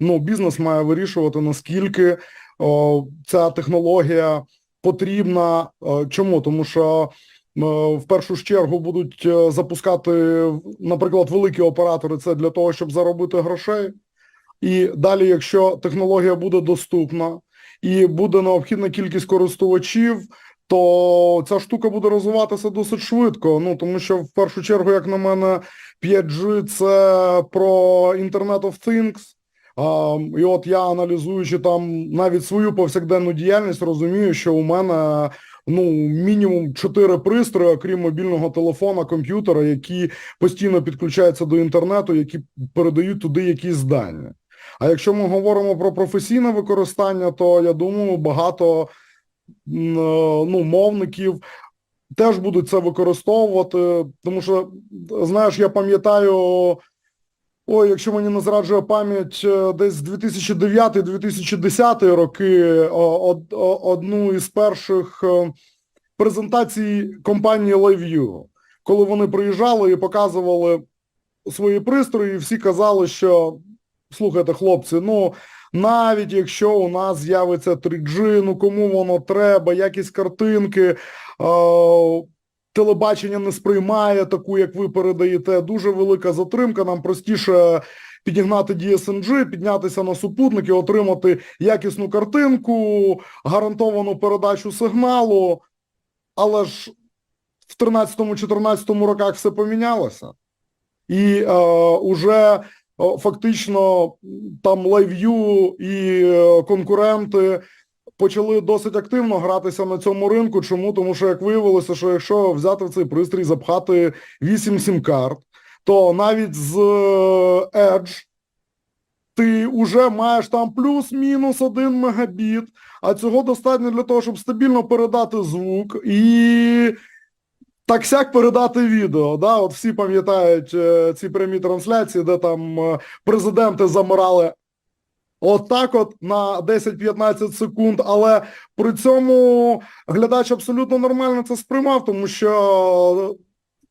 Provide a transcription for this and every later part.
ну, бізнес має вирішувати, наскільки о, ця технологія потрібна. О, чому? Тому що е, в першу чергу будуть е, запускати, наприклад, великі оператори це для того, щоб заробити грошей. І далі, якщо технологія буде доступна і буде необхідна кількість користувачів, то ця штука буде розвиватися досить швидко. Ну тому що в першу чергу, як на мене, 5G це про Internet of Things. І от я аналізуючи там навіть свою повсякденну діяльність, розумію, що у мене ну мінімум чотири пристрої, окрім мобільного телефона, комп'ютера, які постійно підключаються до інтернету, які передають туди якісь дані. А якщо ми говоримо про професійне використання, то я думаю, багато е, ну, мовників теж будуть це використовувати, тому що, знаєш, я пам'ятаю, ой, якщо мені не зраджує пам'ять, е, десь 2009-2010 роки од- одну із перших е, презентацій компанії LiveView, коли вони приїжджали і показували свої пристрої, і всі казали, що слухайте, хлопці, ну навіть якщо у нас з'явиться 3G, ну кому воно треба, якість картинки, е, телебачення не сприймає таку, як ви передаєте. Дуже велика затримка. Нам простіше підігнати DSNG, піднятися на супутники, отримати якісну картинку, гарантовану передачу сигналу. Але ж в 13-14 роках все помінялося. І е, уже о, фактично там LiveView і е, конкуренти почали досить активно гратися на цьому ринку. Чому? Тому що як виявилося, що якщо взяти в цей пристрій, запхати 8 сім-карт, то навіть з е, Edge ти вже маєш там плюс-мінус 1 мегабіт, а цього достатньо для того, щоб стабільно передати звук і так сяк передати відео. Да? От всі пам'ятають е, ці прямі трансляції, де там е, президенти замирали отак от на 10-15 секунд, але при цьому глядач абсолютно нормально це сприймав, тому що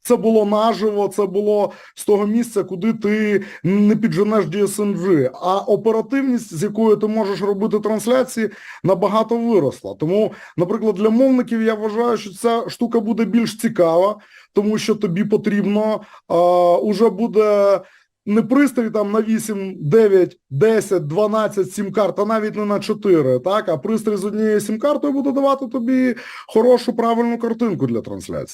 це було наживо, це було з того місця, куди ти не підженеш DSNG, а оперативність, з якою ти можеш робити трансляції, набагато виросла. Тому, наприклад, для мовників я вважаю, що ця штука буде більш цікава, тому що тобі потрібно а, уже буде не пристрій там на 8, 9, 10, 12 сім-карт, а навіть не на 4, так, а пристрій з однією сім-картою буде давати тобі хорошу правильну картинку для трансляції.